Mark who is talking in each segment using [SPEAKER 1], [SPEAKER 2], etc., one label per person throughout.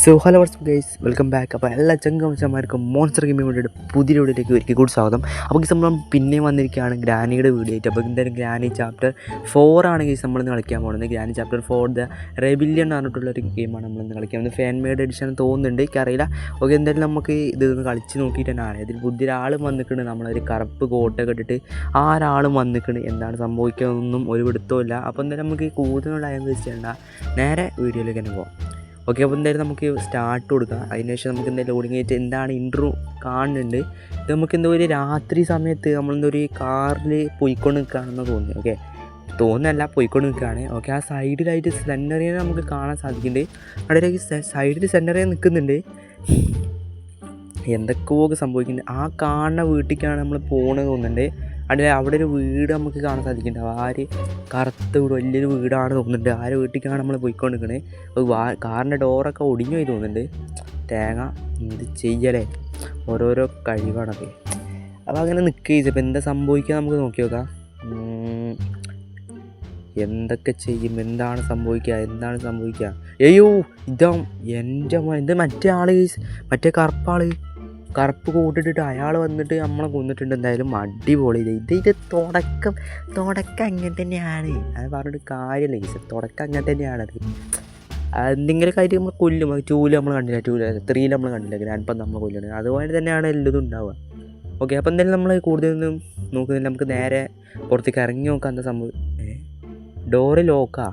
[SPEAKER 1] So hello what's guys welcome back അപ്പോൾ എല്ലാ ചങ്കമച്ചന്മാർക്കും monster gaming വേണ്ടിയിട്ട് പുതിയ വീഡിയോയിലേക്ക് ഒരിക്കൽ കൂടി സ്വാഗതം. അപ്പോൾ ഈ നമ്മൾ പിന്നെ വന്നിരിക്കുകയാണ് ഗ്രാനിയുടെ വീഡിയോ ആയിട്ട് അപ്പോൾ എന്തായാലും ഗ്രാനി ചാപ്റ്റർ ഫോർ ആണ് ഗൈസ് നമ്മൾ ഇന്ന് കളിക്കാൻ പോകുന്നത്. Granny chapter four the rebellion എന്ന് പറഞ്ഞിട്ടുള്ള ഒരു ഗെയിമാണ് നമ്മൾ ഇന്ന് കളിക്കാൻ പോകുന്നത്. ഫാൻ മെയ്ഡ് എഡിഷൻ തോന്നുന്നുണ്ട്. എനിക്കറിയില്ല. ഓക്കെ എന്തായാലും നമുക്ക് ഇത് കളിച്ച് നോക്കിയിട്ട് തന്നെ അറിയാം ഇതിൽ പുതിയ ഒരാളും വന്നിട്ടുണ്ട്. നമ്മളൊരു കറുപ്പ് കോട്ടൊക്കെ ഇട്ടിട്ട് ആരാളും വന്നിട്ടുണ്ട്. എന്താണ് സംഭവിക്കുന്നതൊന്നും ഒരു പിടുത്തവും ഇല്ല. അപ്പോൾ എന്തായാലും നമുക്ക് കൂടുതലുള്ള ആയെന്ന് വേസ്റ്റ് നേരെ വീഡിയോയിലേക്ക് തന്നെ പോകാം ഓക്കെ അപ്പോൾ എന്തായാലും നമുക്ക് സ്റ്റാർട്ട് കൊടുക്കാം. അതിനുശേഷം നമുക്ക് എന്തായാലും ലോഡിങ് ആയിട്ട് എന്താണ് ഇൻട്രോ കാണുന്നുണ്ട്. ഇത് നമുക്ക് എന്തോ ഒരു രാത്രി സമയത്ത് നമ്മളെന്തോ ഒരു കാറിൽ പോയിക്കൊണ്ട് നിൽക്കുകയാണെന്ന് തോന്നി ഓക്കെ തോന്നുന്നല്ല പോയിക്കൊണ്ട് നിൽക്കുകയാണ്. ഓക്കെ ആ സൈഡിലായിട്ട് സെന്ററിനെ നമുക്ക് കാണാൻ സാധിക്കുന്നുണ്ട്. അവിടെ സൈഡിൽ സെന്ററിൽ നിൽക്കുന്നുണ്ട്. എന്തൊക്കെയോ സംഭവിക്കുന്നുണ്ട്. ആ കാണുന്ന വീട്ടിലേക്കാണ് നമ്മൾ പോകണമെന്ന് തോന്നുന്നുണ്ട്. അവിടെ അവിടെ ഒരു വീട് നമുക്ക് കാണാൻ സാധിക്കുന്നുണ്ട്. ആര് കറുത്ത വീട് വലിയൊരു വീടാണ് തോന്നുന്നുണ്ട്. ആ ഒരു വീട്ടിലേക്കാണ് നമ്മൾ പോയിക്കൊണ്ടിരിക്കണേ. കാറിന്റെ ഡോറൊക്കെ ഒടിഞ്ഞു പോയി തോന്നുന്നുണ്ട്. തേങ്ങ എന്ത് ചെയ്യലേ. ഓരോരോ കഴിവാണത്. അപ്പോൾ അങ്ങനെ നിൽക്കുക ചെയ്തപ്പോൾ എന്താ സംഭവിക്കുക നമുക്ക് നോക്കി നോക്കാം. എന്തൊക്കെ ചെയ്യും? എന്താണ് സംഭവിക്കുക? എന്താണ് സംഭവിക്കുക? അയ്യോ ഇതാ എന്റെ ഇത് മറ്റേ ആൾ മറ്റേ കറുപ്പാൾ. കറുപ്പ് കൂട്ടിട്ടിട്ട് അയാൾ വന്നിട്ട് നമ്മളെ കൊന്നിട്ടുണ്ട്. എന്തായാലും അടിപൊളി ഇത്. ഇത് തുടക്കം തുടക്കം അങ്ങനെ തന്നെയാണ്. അത് പറഞ്ഞിട്ട് കാര്യമില്ല. ഈസ് തുടക്കം അങ്ങനെ തന്നെയാണത് എന്തെങ്കിലും കാര്യം നമ്മൾ കൊല്ലും. ടൂൽ നമ്മൾ കണ്ടില്ല? ടൂൽ ത്രീയിൽ നമ്മൾ കണ്ടില്ല? ഗ്രാൻഡ് പം നമ്മൾ കൊല്ലുന്നത്. അതുപോലെ തന്നെയാണ് എല്ലതും ഉണ്ടാവുക. ഓക്കെ അപ്പോൾ എന്തായാലും നമ്മൾ കൂടുതലൊന്നും നോക്കുന്നില്ല. നമുക്ക് നേരെ പുറത്തേക്ക് ഇറങ്ങി നോക്കാം. എന്താ സംഭവം? ഡോറ് ലോക്കാ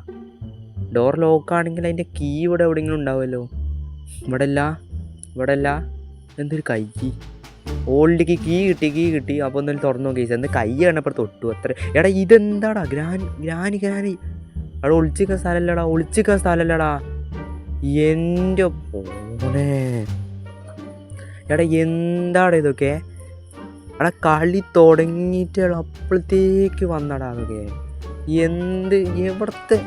[SPEAKER 1] ഡോർ ലോക്കാണെങ്കിൽ അതിന്റെ കീ ഇവിടെ എവിടെയെങ്കിലും ഉണ്ടാവുമല്ലോ? ഇവിടെ അല്ല ഇവിടെ അല്ല എന്തൊരു കൈ? ഓൾഡിക്ക് കീ കിട്ടി കീ കിട്ടി. അപ്പോൾ ഒന്നും തുറന്നു നോക്കി എന്താ കൈ കണ്ടപ്പോൾ തൊട്ടു അത്ര. എടാ ഇതെന്താടാ? Gran granny granny. അവിടെ ഒളിച്ചിക്കാൻ സ്ഥലമല്ലടാ ഒളിച്ചിക്കാൻ സ്ഥലമല്ലടാ എന്റെ പോണേ എടാ എന്താടാ ഇതൊക്കെ? എടാ കളി തുടങ്ങിയിട്ട് അപ്പോഴത്തേക്ക് വന്നടാ അതൊക്കെ എന്ത് എവിടുത്തെ?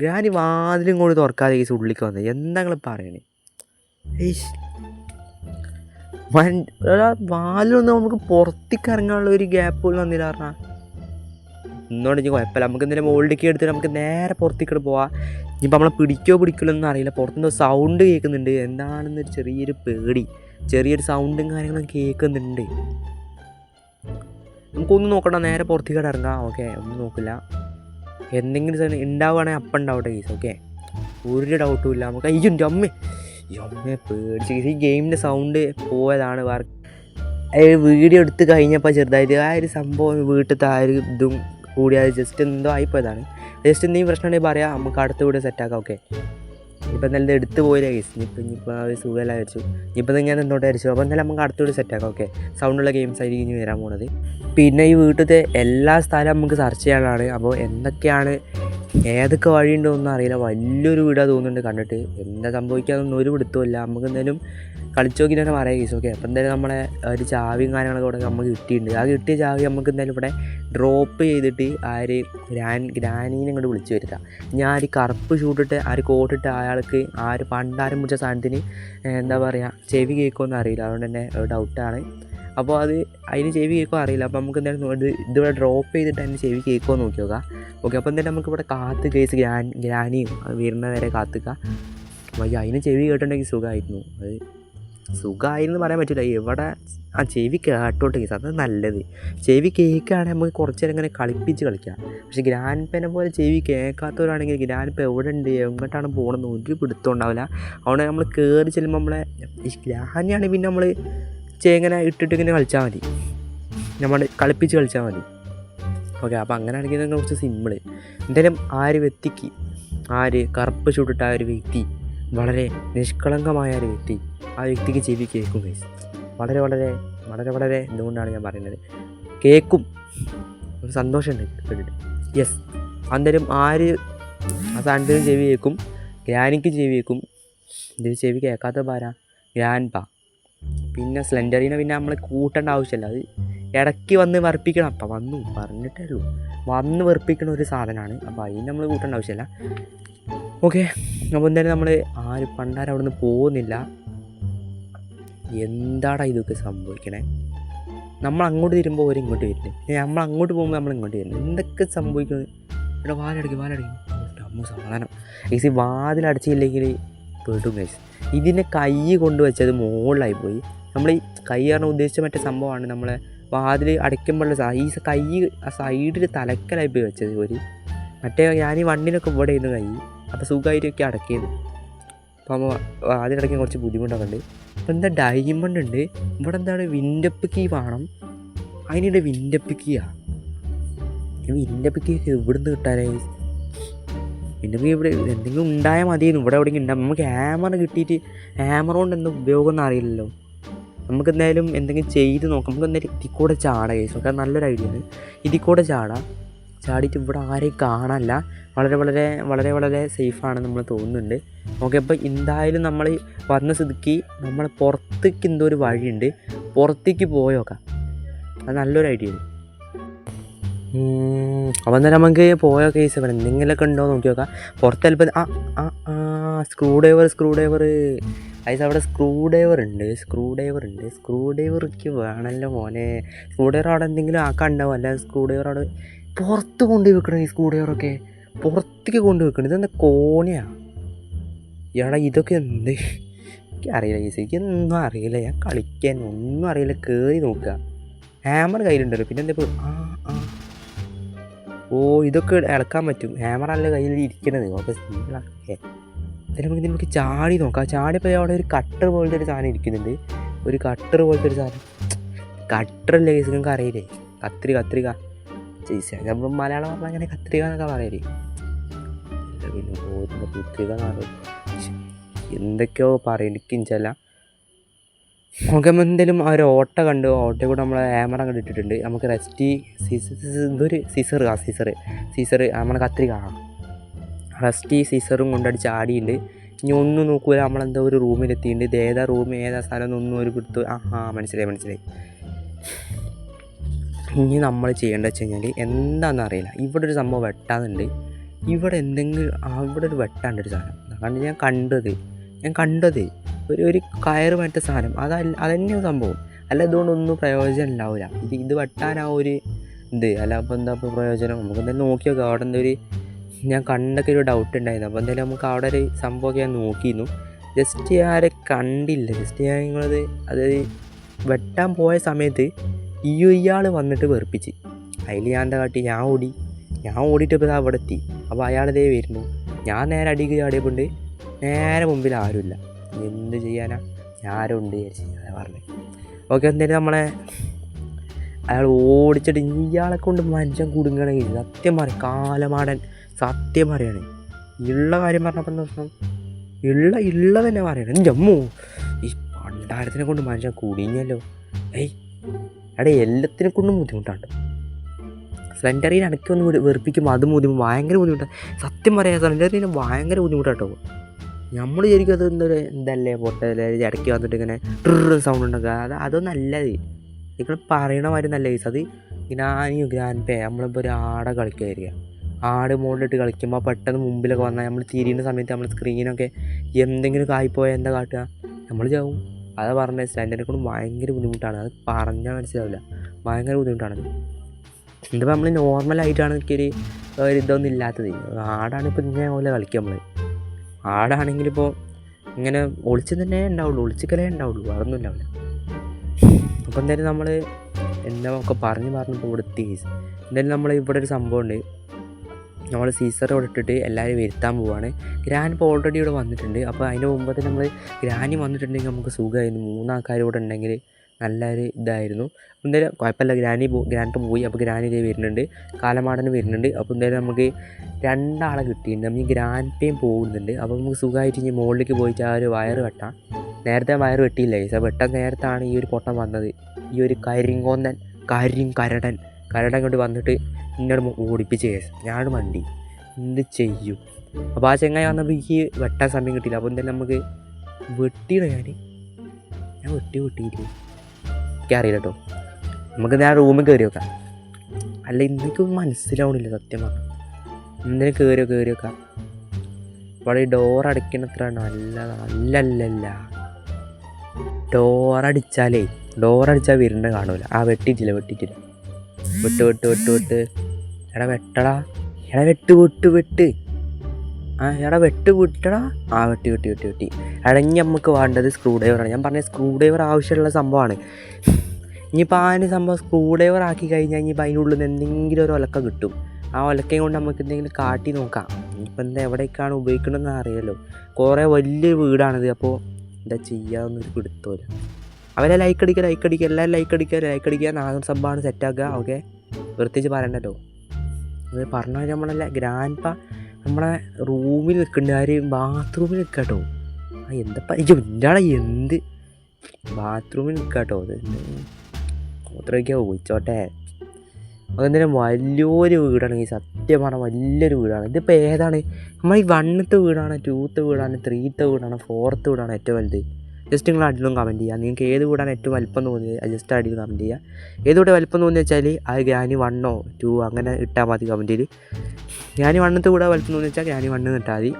[SPEAKER 1] ഗ്രാനി വാതിലും കൂടി തുറക്കാതെ ഈ ഉള്ളിലേക്ക് വന്നത് എന്താ നിങ്ങൾ പറയണേ? മൻ എടാ വാതിലൊന്നും നമുക്ക് പുറത്തേക്ക് ഇറങ്ങാനുള്ള ഒരു ഗ്യാപ്പ് പോലും വന്നില്ല പറഞ്ഞാൽ ഒന്നുകൊണ്ട് ഇനി കുഴപ്പമില്ല. നമുക്ക് എന്തെങ്കിലും മോൾഡിക്ക് എടുത്തിട്ട് നമുക്ക് നേരെ പുറത്തേക്ക് പോവാം. ഇനിയിപ്പോൾ നമ്മളെ പിടിക്കോ പിടിക്കലോ ഒന്നും അറിയില്ല. പുറത്തുനിന്ന് സൗണ്ട് കേൾക്കുന്നുണ്ട്. എന്താണെന്നൊരു ചെറിയൊരു പേടി. ചെറിയൊരു സൗണ്ടും കാര്യങ്ങളും കേൾക്കുന്നുണ്ട്. നമുക്കൊന്ന് നോക്കണ്ട. നേരെ പുറത്തേക്ക് ഇറങ്ങാം. ഓക്കെ ഒന്നും നോക്കില്ല. എന്തെങ്കിലും ഉണ്ടാവുകയാണെങ്കിൽ അപ്പം ഉണ്ടാവട്ടെ കേസ് ഓക്കെ. ഒരു ഡൗട്ടും ഇല്ല. നമുക്ക് അയ്യോ അമ്മ. അമ്മയെ പേടിച്ച് ഈ ഗെയിമിന്റെ സൗണ്ട് പോയതാണ് വർക്ക് വീഡിയോ എടുത്ത് കഴിഞ്ഞപ്പോൾ ചെറുതായിട്ട് ആ ഒരു സംഭവം വീട്ടിലത്തെ ആ ഒരു ഇതും കൂടിയാൽ ജസ്റ്റ് എന്തോ ആയിപ്പോയതാണ്. ജസ്റ്റ് എന്തെങ്കിലും പ്രശ്നമുണ്ടെങ്കിൽ പറയാം. നമുക്ക് അടുത്ത വീഡിയോ സെറ്റാക്കാം ഓക്കെ എന്തായാലും ഇത് എടുത്ത് പോയില്ല കേസ് ഇനിയിപ്പോൾ ഇനിയിപ്പോൾ ആ ഒരു സുഖമല്ല വിചാരിച്ചു. ഇനിയിപ്പോൾ ഞാൻ എന്തോട്ട് വിചാരിച്ചു. അപ്പോൾ എന്തായാലും നമുക്ക് അടുത്തോട് സെറ്റാക്കാം ഓക്കെ സൗണ്ടുള്ള ഗെയിംസ് ആയിരിക്കും ഇനി വരാൻ പോണത്. പിന്നെ ഈ വീട്ടിലത്തെ എല്ലാ സ്ഥലവും നമുക്ക് സെർച്ച് ചെയ്യാനാണ്. അപ്പോൾ എന്തൊക്കെയാണ് ഏതൊക്കെ വഴിയുണ്ടോ ഒന്നും അറിയില്ല. വലിയൊരു വീടാണ് തോന്നുന്നുണ്ട് കണ്ടിട്ട്. എന്താ സംഭവിക്കാതൊന്നും ഒരു പിടുത്തമില്ല നമുക്ക് എന്തായാലും കളിച്ചു നോക്കി തന്നെ പറയാം കേസ് ഓക്കെ അപ്പം എന്തായാലും നമ്മളെ ഒരു ചാവിയും കാര്യങ്ങളൊക്കെ ഇവിടെ നമുക്ക് കിട്ടിയിട്ടുണ്ട്. ആ കിട്ടിയ ചാവി നമുക്ക് എന്തായാലും ഇവിടെ ഡ്രോപ്പ് ചെയ്തിട്ട് ആ ഒരു ഗ്രാൻ ഗ്രാനീനെ ഇങ്ങോട്ട് വിളിച്ചു വരുത്താം. ഞാൻ ഒരു കറുപ്പ് ഷൂട്ടിട്ട് ആ ഒരു കോട്ടിട്ട് അയാൾക്ക് ആ ഒരു പണ്ടാരം പിടിച്ച സാധനത്തിന് എന്താ പറയുക ചെവി കേൾക്കുമെന്ന് അറിയില്ല. അതുകൊണ്ട് തന്നെ ഡൗട്ടാണ് അപ്പോൾ അത് അതിന് ചെവി കേൾക്കോ അറിയില്ല. അപ്പോൾ നമുക്ക് എന്തായാലും ഇത് ഇതിവിടെ ഡ്രോപ്പ് ചെയ്തിട്ട് അതിന് ചെവി കേൾക്കുമോ നോക്കി നോക്കാം. ഓക്കെ അപ്പോൾ എന്തായാലും നമുക്കിവിടെ കാത്ത് കേസ് ഗ്രാൻ ഗ്രാനിയും വരുന്നവരെ വരുന്ന വരെ കാത്തുക വയ്യ അതിന് ചെവി കേട്ടിട്ടുണ്ടെങ്കിൽ സുഖമായിരുന്നു. അത് സുഖമായിരുന്നു പറയാൻ പറ്റില്ല എവിടെ ആ ചെവി കേട്ടോട്ടെ കേസ് അത് നല്ലത്. ചെവി കേൾക്കുകയാണെങ്കിൽ നമുക്ക് കുറച്ച് നേരം ഇങ്ങനെ കളിപ്പിച്ച് കളിക്കാം. പക്ഷേ ഗ്രാൻഡ്പേനെ പോലെ ചെവി കേൾക്കാത്തവരാണെങ്കിൽ ഗ്രാൻഡ് പെൻ എവിടെ ഉണ്ട് എങ്ങോട്ടാണ് പോകണമെന്ന് ഒരു പിടുത്തം ഉണ്ടാവില്ല അതുകൊണ്ട് നമ്മൾ കയറി ചെല്ലുമ്പോൾ നമ്മളെ ഗ്രാനിയാണെങ്കിൽ പിന്നെ നമ്മൾ ചേങ്ങനെ ഇട്ടിട്ട് ഇങ്ങനെ കളിച്ചാൽ മതി. നമ്മൾ കളിപ്പിച്ച് കളിച്ചാൽ മതി. ഓക്കെ അപ്പോൾ അങ്ങനെയാണെങ്കിൽ ആണെങ്കിൽ കുറച്ച് സിമ്പിൾ എന്തായാലും ആ ഒരു വ്യക്തിക്ക് ആര് കറുപ്പ് ചൂടിട്ട ആ ഒരു വ്യക്തി വളരെ നിഷ്കളങ്കമായ ഒരു വ്യക്തി ആ വ്യക്തിക്ക് ചെവി കേൾക്കും ഗൈസ് വളരെ വളരെ വളരെ വളരെ എന്തുകൊണ്ടാണ് ഞാൻ പറയുന്നത്? കേൾക്കും. ഒരു സന്തോഷമുണ്ട് കേട്ടിട്ട്. യെസ് അന്നേരം ആര് ആ സാൻഡിനും ചെവി കേൾക്കും? ഗ്രാനിക്ക് ചെവി കേൾക്കും. ഇതിന് ചെവി കേൾക്കാത്ത പാരാ ഗ്രാൻ പാ പിന്നെ സ്ലെൻഡറിനെ പിന്നെ നമ്മൾ കൂട്ടേണ്ട ആവശ്യമില്ല. അത് ഇടയ്ക്ക് വന്ന് വെറുപ്പിക്കണം. അപ്പം വന്നു. പറഞ്ഞിട്ടേ ഉള്ളൂ. വന്ന് വെറുപ്പിക്കണ ഒരു സാധനമാണ്. അപ്പോൾ അതിന് നമ്മൾ കൂട്ടേണ്ട ആവശ്യമില്ല. ഓക്കെ അപ്പോൾ എന്തായാലും നമ്മൾ ആര് പണ്ടാരം അവിടെ നിന്ന് പോകുന്നില്ല. എന്താടാ ഇതൊക്കെ സംഭവിക്കണേ? നമ്മൾ അങ്ങോട്ട് തിരുമ്പോൾ അവർ ഇങ്ങോട്ട് വരുന്നത് നമ്മൾ അങ്ങോട്ട് പോകുമ്പോൾ നമ്മൾ ഇങ്ങോട്ട് വരുന്നത് എന്തൊക്കെ സംഭവിക്കുന്നത് ഇവിടെ വാലടക്കി വാലടക്കി. അമ്മ സാധനം ഈ വാതിലടച്ചില്ലെങ്കിൽ പെടും ഗൈസ് ഇതിനെ കൈ കൊണ്ട് വെച്ചത് മുകളിലായി പോയി. നമ്മൾ ഈ കൈ കാരണം ഉദ്ദേശിച്ച മറ്റേ സംഭവമാണ് നമ്മളെ വാതിൽ അടയ്ക്കുമ്പോഴുള്ള ഈ കൈ ആ സൈഡിൽ തലക്കലായി പോയി വെച്ചത് ഒരു മറ്റേ ഞാൻ ഈ വണ്ണിനൊക്കെ ഇവിടെ ഇരുന്ന് കൈ അപ്പോൾ സുഖമായിട്ടൊക്കെ അടക്കിയത്. അപ്പോൾ നമ്മൾ വാതിലടയ്ക്കാൻ കുറച്ച് ബുദ്ധിമുട്ടൊക്കെ ഉണ്ട് അപ്പോൾ എന്താ ഡയമണ്ട് ഉണ്ട്. ഇവിടെ എന്താണ് വിൻഡപ്പ് കീ വേണം. അതിനിടെ വിൻഡപ്പ് കീയാണ് വിൻഡപ്പ് കീ എവിടുന്ന് കിട്ടാനായി? വിൻഡപ്പ് കീ ഇവിടെ എന്തെങ്കിലും ഉണ്ടായാൽ മതിയെന്ന് ഇവിടെ എവിടെയെങ്കിലും ഉണ്ടാകും നമുക്ക് ഹാമർ കിട്ടിയിട്ട് ഹാമർ കൊണ്ട് എന്താ ഉപയോഗം എന്ന് അറിയില്ലല്ലോ. നമുക്ക് എന്തായാലും എന്തെങ്കിലും ചെയ്ത് നോക്കാം. നമുക്ക് എന്തായാലും ഇതിൽ കൂടെ ചാടാം കേസ് നോക്കാം നല്ലൊരു ഐഡിയ ആണ്. ഇതിൽ കൂടെ ചാടാം. ചാടിയിട്ട് ഇവിടെ ആരെയും കാണാനില്ല. വളരെ വളരെ വളരെ വളരെ സേഫാണ് നമ്മൾ തോന്നുന്നുണ്ട്. ഓക്കെ അപ്പോൾ എന്തായാലും നമ്മൾ വന്ന സ്ഥിതിക്ക് നമ്മൾ പുറത്തേക്ക് എന്തോ ഒരു വഴിയുണ്ട്. പുറത്തേക്ക് പോയോക്കാം അത് നല്ലൊരു ഐഡിയ ആണ്. അപ്പം തന്നെ നമുക്ക് പോയ കേസ് ഇവിടെ എന്തെങ്കിലുമൊക്കെ ഉണ്ടോ നോക്കി നോക്കാം. പുറത്ത് ചിലപ്പോൾ ആ ആ ആ സ്ക്രൂ ഡ്രൈവർ സ്ക്രൂ ഡ്രൈവർ അയസ് അവിടെ സ്ക്രൂ ഡ്രൈവർ ഉണ്ട്. സ്ക്രൂ ഡ്രൈവർ ഉണ്ട്. സ്ക്രൂ ഡ്രൈവർക്ക് വേണമല്ലോ മോനെ. സ്ക്രൂ ഡ്രൈവർ അവിടെ എന്തെങ്കിലും ആക്കാൻ ഉണ്ടാവും. അല്ല സ്ക്രൂ ഡ്രൈവർ അവിടെ പുറത്ത് കൊണ്ടുപോയി വെക്കണം ഈ സ്ക്രൂ ഡ്രൈവറൊക്കെ പുറത്തേക്ക് കൊണ്ടു വെക്കണം. ഇതെന്താ കോണയാണ് എടാ ഇതൊക്കെ എന്ത്? എനിക്കറിയില്ല ഈസ് എനിക്കൊന്നും അറിയില്ല. ഞാൻ കളിക്കാൻ ഒന്നും അറിയില്ല. കയറി നോക്കുക. ഹാമർ കയ്യിലുണ്ടല്ലോ. പിന്നെ എന്താ ഇപ്പോൾ ആ ആ. ഓ ഇതൊക്കെ ഇളക്കാൻ പറ്റും. ഹാമർ അല്ല കയ്യിൽ ഇരിക്കണത്. അപ്പോൾ സിമ്പിളാക്കേ എന്നിട്ട് നമുക്ക് നമുക്ക് ചാടി നോക്കാം. ചാടിയപ്പോൾ അവിടെ ഒരു കട്ടർ പോലത്തെ ഒരു സാധനം ഇരിക്കുന്നുണ്ട്. ഒരു കട്ടർ പോലത്തെ ഒരു സാധനം. കട്ടറല്ലേ കേസ് നിങ്ങൾക്ക് അറിയില്ലേ കത്രിക. കത്രിക ചേച്ചി നമ്മൾ മലയാളം പറഞ്ഞാൽ അങ്ങനെ കത്രിക എന്നൊക്കെ പറയല്ലേ ഇല്ല, പിന്നെ പോരുന്ന എന്ന് പറയും എന്തൊക്കെയോ പറയും എനിക്കിഞ്ചല്ല ആ ഒരു ഓട്ട കണ്ട് ഓട്ടയിൽ കൂടെ നമ്മൾ ക്യാമറ കണ്ടിട്ടിട്ടുണ്ട് നമുക്ക് റെസ്റ്റി സീസർ ഇതൊരു സീസർ ആ സീസർ സീസർ നമ്മളെ കത്രിക റെസ്റ്റി സീസറും കൊണ്ടടിച്ച് ആടിയുണ്ട്. ഇനി ഒന്നും നോക്കൂല. നമ്മളെന്തോ ഒരു റൂമിലെത്തിയിട്ടുണ്ട് ഇത് ഏതാ റൂം ഏതാ സ്ഥലം? എന്നൊന്നും ഒരു പിടുത്തു ആ മനസ്സിലായി മനസ്സിലായി. ഇനി നമ്മൾ ചെയ്യേണ്ടത് വെച്ച് കഴിഞ്ഞാൽ എന്താണെന്ന് അറിയില്ല. ഇവിടെ ഒരു സംഭവം വെട്ടാന്നുണ്ട് ഇവിടെ എന്തെങ്കിലും അവിടെ ഒരു വെട്ടാണ്ട് ഒരു സാധനം. കാരണം ഞാൻ കണ്ടത്. ഞാൻ കണ്ടത്. ഒരു ഒരു കയറ് മറ്റ സാധനം. അതല്ല അതന്നെ സംഭവം. അല്ല ഇതുകൊണ്ടൊന്നും പ്രയോജനം ഉണ്ടാവില്ല ഇത് ഇത് വെട്ടാൻ ആ ഒരു ഇത്. അല്ല അപ്പോൾ എന്താ ഇപ്പോൾ പ്രയോജനം? നമുക്ക് എന്തായാലും നോക്കി നോക്കാം. അവിടെ എന്തൊരു ഞാൻ കണ്ടൊക്കെ ഒരു ഡൗട്ട് ഉണ്ടായിരുന്നു. അപ്പോൾ എന്തായാലും നമുക്ക് അവിടെ ഒരു സംഭവമൊക്കെ ഞാൻ നോക്കിയിരുന്നു. ജസ്റ്റ് ആരെ കണ്ടില്ല. ജസ്റ്റ് ഞാൻ നിങ്ങളത് അതായത് വെട്ടാൻ പോയ സമയത്ത് ഈ ഇയാൾ വന്നിട്ട് വെറുപ്പിച്ച്. അതിൽ ഞാൻ എന്താ കാട്ടി? ഞാൻ ഓടി. ഞാൻ ഓടിയിട്ട് ഇപ്പോൾ അവിടെ എത്തി. അപ്പോൾ അയാളിതേ വരുന്നു. ഞാൻ നേരെ അടിക്ക് ചാടിയപ്പോണ്ട് നേരെ മുമ്പിൽ ആരുമില്ല. എന്ത് ചെയ്യാനാ? ഞാരുണ്ട് അതാ പറഞ്ഞത് ഓക്കെ എന്തായാലും നമ്മളെ അയാൾ ഓടിച്ചിട്ട് ഇയാളെ കൊണ്ട് മനുഷ്യൻ കുടുങ്ങണമെങ്കിൽ സത്യം പറയും കാലമാടൻ. സത്യം പറയാണ്. ഉള്ള കാര്യം പറഞ്ഞപ്പോൾ എന്താ പ്രശ്നം? ഉള്ള ഉള്ള തന്നെ പറയണം. ജമ്മു ഈ പണ്ടാരത്തിനെ കൊണ്ട് മനുഷ്യൻ കുടുങ്ങിയല്ലോ. ഏയ് എടാ എല്ലാത്തിനെ കൊണ്ടും ബുദ്ധിമുട്ടാണ്. സ്ലെൻഡറിനെ ഇടയ്ക്ക് ഒന്ന് വെറുപ്പിക്കും അതും ബുദ്ധിമുട്ട് ഭയങ്കര ബുദ്ധിമുട്ടാണ്. സത്യം പറയാം സ്ലെൻഡറിന് ഭയങ്കര ബുദ്ധിമുട്ടാട്ടോ. നമ്മൾ ശരിക്കും അത് എന്തൊരു എന്തല്ലേ പൊട്ടല്ലേ ഇടയ്ക്ക് വന്നിട്ട് ഇങ്ങനെ ട്രിറ് സൗണ്ട് ഉണ്ടാക്കുക. അത് അതൊന്നല്ലത് നിങ്ങൾ പറയണ മാതിരി നല്ല കേസ് അത് ഗ്രാനിയോ ഗ്രാൻഡ് പേ നമ്മളിപ്പോൾ ഒരു ആടെ കളിക്കായിരിക്കുക ആട് മുകളിലിട്ട് കളിക്കുമ്പോൾ പെട്ടെന്ന് മുമ്പിലൊക്കെ വന്നാൽ നമ്മൾ തിരിയുന്ന സമയത്ത് നമ്മൾ സ്ക്രീനൊക്കെ എന്തെങ്കിലും കായിപ്പോയാൽ എന്താ കാട്ടുക? നമ്മൾ ചാവും. അത് പറഞ്ഞ സ്റ്റാൻഡേർഡിനെ കൊണ്ട് ഭയങ്കര ബുദ്ധിമുട്ടാണ്. അത് പറഞ്ഞാൽ മനസ്സിലാവില്ല. ഭയങ്കര ബുദ്ധിമുട്ടാണത് ഇതിപ്പോൾ നമ്മൾ നോർമലായിട്ടാണ് എനിക്കൊരു ഒരു ഇതൊന്നും ഇല്ലാത്തത്. ആടാണ് ഇപ്പോൾ ഇങ്ങനെ പോലെ കളിക്കുക നമ്മൾ ആടാണെങ്കിൽ ഇപ്പോൾ ഇങ്ങനെ ഒളിച്ച് തന്നെ ഉണ്ടാവുള്ളൂ. ഒളിച്ചിക്കലേ ഉണ്ടാവുള്ളൂ. വേറൊന്നും ഉണ്ടാവില്ല അപ്പോൾ എന്തായാലും നമ്മൾ എന്താ ഒക്കെ പറഞ്ഞ് പറഞ്ഞപ്പോൾ ഇവിടെ എത്തി എന്തായാലും നമ്മൾ ഇവിടെ ഒരു സംഭവമുണ്ട് നമ്മൾ സീസർ ഇവിടെ ഇട്ടിട്ട് എല്ലാവരും വരുത്താൻ പോവാണ്. ഗ്രാൻ ഇപ്പോൾ ഓൾറെഡി ഇവിടെ വന്നിട്ടുണ്ട്. അപ്പോൾ അതിന്റെ മുമ്പ് തന്നെ നമ്മൾ ഗ്രാനി വന്നിട്ടുണ്ടെങ്കിൽ നമുക്ക് സുഖമായിരുന്നു. മൂന്നാൾക്കാർ ഇവിടെ ഉണ്ടെങ്കിൽ നല്ലൊരു ഇതായിരുന്നു. എന്തായാലും കുഴപ്പമില്ല. ഗ്രാനി പോ ഗ്രാൻഡ് പോയി. അപ്പോൾ ഗ്രാനി ഇതേ വരുന്നുണ്ട്. കാലമാടന് വരുന്നുണ്ട്. അപ്പോൾ എന്തായാലും നമുക്ക് രണ്ടാളെ കിട്ടിയിട്ടുണ്ട്. നമ്മൾ ഈ ഗ്രാൻഡ് പേയും പോകുന്നുണ്ട്. അപ്പോൾ നമുക്ക് സുഖമായിട്ട് ഇനി മുകളിലേക്ക് പോയിട്ട് ആ ഒരു വയറ് വെട്ടാം. നേരത്തെ വയറ് വെട്ടിയില്ല? ഗൈസ് ആ വെട്ടാൻ നേരത്താണ് ഈ ഒരു പൊട്ടം വന്നത്. ഈ ഒരു കരിങ്കോന്നൻ കരിം കരടൻ കൊണ്ട് വന്നിട്ട് എന്നോട് ഓടിപ്പിച്ച് കേസ്. ഞാൻ മണ്ടി എന്ത് ചെയ്യും? അപ്പോൾ ആ ചെങ്ങായി വന്നപ്പോൾ എനിക്ക് വെട്ടാൻ സമയം കിട്ടിയില്ല. അപ്പോൾ എന്തായാലും നമുക്ക് വെട്ടിയിട ഞാൻ ഞാൻ വെട്ടി വെട്ടിയിട്ട് എനിക്കറിയില്ല കേട്ടോ നമുക്ക് ഞാൻ റൂമിൽ കയറി വെക്കാം. അല്ല ഇന്നേക്ക് മനസ്സിലാവണില്ല സത്യം പറഞ്ഞു. എന്തിനും കയറി കയറി വെക്കാം ഇവിടെ ഡോർ അടയ്ക്കണത്ര നല്ലതാ. അല്ലല്ലല്ല. ഡോർ അടിച്ചാലേ ഡോർ അടിച്ചാൽ വരുന്ന കാണൂല. ആ വെട്ടിയിട്ടില്ല വെട്ടിയിട്ടില്ല. വെട്ട് വെട്ട് വെട്ട് വെട്ട്. എടാ വെട്ടടാ. എടാ വെട്ട് വെട്ട് വെട്ട്. ആ എടാ വെട്ട് വിട്ടടാ. ആ വെട്ടി വെട്ടി വെട്ടി വെട്ടി. അടങ്ങി നമുക്ക് വേണ്ടത് സ്ക്രൂ ഡ്രൈവറാണ് ഞാൻ പറഞ്ഞ സ്ക്രൂ ഡ്രൈവർ ആവശ്യമുള്ള സംഭവമാണ്. ഇനിയിപ്പോൾ ആ ഒരു സംഭവം സ്ക്രൂ ഡ്രൈവർ ആക്കി കഴിഞ്ഞാൽ ഇനിയിപ്പോൾ അതിന്റെ ഉള്ളിൽ നിന്ന് എന്തെങ്കിലും ഒരു ഒലക്ക കിട്ടും. ആ ഒലക്കയും കൊണ്ട് നമുക്ക് എന്തെങ്കിലും കാട്ടി നോക്കാം. ഇനിയിപ്പോൾ എന്താ എവിടേക്കാണ് ഉപയോഗിക്കണമെന്ന് അറിയാലോ. കുറേ വലിയ വീടാണിത്. അപ്പോൾ എന്താ ചെയ്യാമെന്നൊരു പിടുത്തോല അവരെ ലൈക്ക് അടിക്കുക ലൈക്ക് അടിക്കുക എല്ലാവരും ലൈക്ക് അടിക്കുക ലൈക്ക് അടിക്കുക നാഗർ സബ്ബാണ് സെറ്റാക്കുക ഓക്കെ വൃത്തിച്ച് പറയണ്ടല്ലോ. അത് പറഞ്ഞു നമ്മളല്ല ഗ്രാൻഡ് പ നമ്മളെ റൂമിൽ നിൽക്കേണ്ട കാര്യം ബാത്റൂമിൽ നിൽക്കുക കേട്ടോ ആ എന്താ ഇജ് എന്താണ് എന്ത്? ബാത്റൂമിൽ നിൽക്കുക കേട്ടോ അത്. മൂത്രമൊക്കെ ഒഴിച്ചോട്ടെ. അതെന്തിനും? വലിയൊരു വീടാണ് ഈ സത്യം പറഞ്ഞാൽ വലിയൊരു വീടാണ്. ഇതിപ്പോൾ ഏതാണ്? നമ്മൾ ഈ വണ്ണത്തെ വീടാണ് ടൂത്തെ വീടാണ് ത്രീത്തെ വീടാണ് ഫോർത്ത് വീടാണ് ഏറ്റവും വലുത്. ജസ്റ്റ് നിങ്ങൾ അടിയിലും കമന്റ് ചെയ്യുക. നിങ്ങൾക്ക് ഏത് കൂടാണ് ഏറ്റവും വലിപ്പം തോന്നിയത്? ജസ്റ്റ് അടിയിൽ കമന്റ് ചെയ്യുക. ഏത് വീട് വലിപ്പം തോന്നിയെന്ന് വെച്ചാൽ അത് ഗ്രാനി വണ്ണോ ടു അങ്ങനെ ഇട്ടാൽ മതി കമന്റിൽ ഗ്രാനി വണ്ണത്തെ കൂടെ വലിപ്പം തോന്നി വെച്ചാൽ ഗ്രാനി വണ്ണ് ഇട്ടാൽ മതി.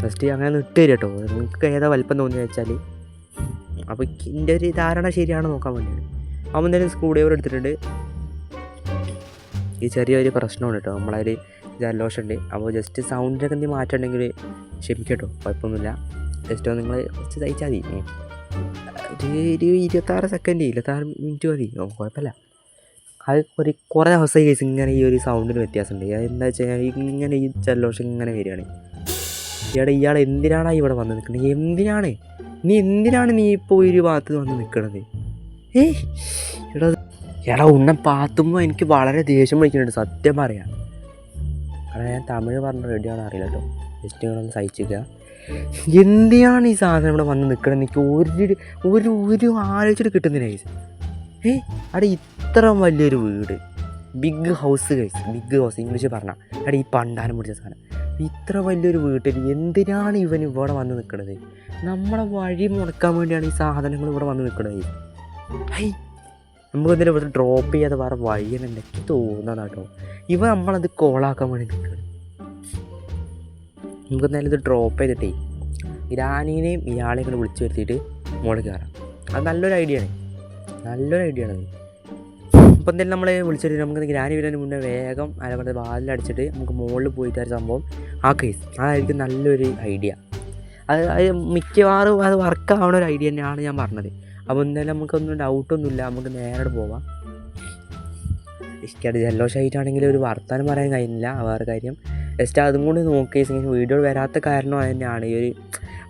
[SPEAKER 1] ജസ്റ്റ് അങ്ങനെ ഇട്ട് തരും കേട്ടോ. നിങ്ങൾക്ക് ഏതാ വലിപ്പം തോന്നിയെന്ന് വെച്ചാൽ. അപ്പോൾ എന്റെ ഒരു ധാരണ ശരിയാണ് നോക്കാൻ വേണ്ടിയാണ്. അപ്പം എന്തായാലും സ്ക്രൂ ഡ്രൈവർ എടുത്തിട്ടുണ്ട്. ഈ ചെറിയൊരു പ്രശ്നമുണ്ട് കേട്ടോ. നമ്മളൊരു ജലോഷുണ്ട് അപ്പോൾ ജസ്റ്റ് സൗണ്ടിനൊക്കെ എന്തെങ്കിലും മാറ്റമുണ്ടെങ്കിൽ ക്ഷമിക്കട്ടോ കുഴപ്പമൊന്നുമില്ല. ജസ്റ്റ് നിങ്ങൾ ജസ്റ്റ് തയ്ച്ചാൽ മതി. ഒരു ഇരുപത്താറ് സെക്കൻഡ് ഇരുപത്താറ് മിനിറ്റ് മതി. കുഴപ്പമില്ല. അത് ഒരു കുറേ ദിവസമായി കേസ് ഇങ്ങനെ ഈ ഒരു സൗണ്ടിന് വ്യത്യാസമുണ്ട്. എന്താ വെച്ച് കഴിഞ്ഞാൽ ഇങ്ങനെ ഈ ജലദോഷം ഇങ്ങനെ വരികയാണ്. ഇയാടെ ഇയാൾ എന്തിനാണ് ഇവിടെ വന്ന് നിൽക്കുന്നത്? എന്തിനാണ്? നീ എന്തിനാണ് നീ ഇപ്പോൾ ഒരു ഭാഗത്ത് വന്ന് നിൽക്കണത് ഏടാ എടാ എടാ ഉണ്ണം പാത്തുമ്പോൾ എനിക്ക് വളരെ ദേഷ്യം വിളിക്കുന്നുണ്ട് സത്യം പറയാം. കാരണം ഞാൻ തമിഴ് പറഞ്ഞ റെഡിയാണോ അറിയില്ല കേട്ടോ. ജസ്റ്റ് നിങ്ങളൊന്ന് സഹിച്ചിക്കുക എന്തിനാണ് ഈ സാധനം ഇവിടെ വന്ന് നിൽക്കണം എനിക്ക് ഒരു ഒരു ഒരു ആലോചിച്ചിട്ട് കിട്ടുന്നില്ല ഗൈസ് ഏ? അവിടെ ഇത്ര വലിയൊരു വീട്. Big house guys big house English പറഞ്ഞാൽ അവിടെ ഈ പണ്ടാരം പിടിച്ച സാധനം. ഇത്ര വലിയൊരു വീട്ടിൽ എന്തിനാണ് ഇവൻ ഇവിടെ വന്ന് നിൽക്കുന്നത് നമ്മളെ വഴി മുടക്കാൻ വേണ്ടിയാണ് ഈ സാധനങ്ങൾ ഇവിടെ വന്ന് നിൽക്കുന്നത് ഐ നമുക്ക് എന്തെങ്കിലും ഇവിടെ ഡ്രോപ്പ് ചെയ്യാതെ വേറെ വഴിയെന്ന് തോന്നുന്നതാണ് കേട്ടോ ഇവ നമ്മളത് കോളാക്കാൻ വേണ്ടി നിൽക്കുകയാണ് നമുക്ക് എന്തായാലും ഇത് ഡ്രോപ്പ് ചെയ്തിട്ടേ ഇരാനീനെയും ഇയാളെയും കൂടെ വിളിച്ചു വരുത്തിയിട്ട് മുകളിൽ കയറാം അത് നല്ലൊരു ഐഡിയ ആണ്. നല്ലൊരു ഐഡിയ ആണ് ഇപ്പം എന്തായാലും നമ്മളെ വിളിച്ചിട്ട് നമുക്ക് ഗ്രാനി വരുന്നതിന് മുന്നേ വേഗം അതേപോലെ വാതിലടിച്ചിട്ട് നമുക്ക് മുകളിൽ പോയിട്ട് ഒരു സംഭവം ആ കേസ് അതായിരിക്കും നല്ലൊരു ഐഡിയ അത് അത് മിക്കവാറും അത് വർക്ക് ആവണ ഒരു ഐഡിയ തന്നെയാണ് ഞാൻ പറഞ്ഞത്. അപ്പോൾ എന്തായാലും നമുക്കൊന്നും ഡൗട്ടൊന്നുമില്ല നമുക്ക് നേരെ പോവാം. ഇഷ്ടമായിട്ട് ജെല്ലോ ഒരു വർത്താനം പറയാൻ കഴിയുന്നില്ല. വേറെ കാര്യം ജസ്റ്റ് അതും കൂടി നോക്കി വീഡിയോ വരാത്ത കാരണം തന്നെയാണ് ഈ ഒരു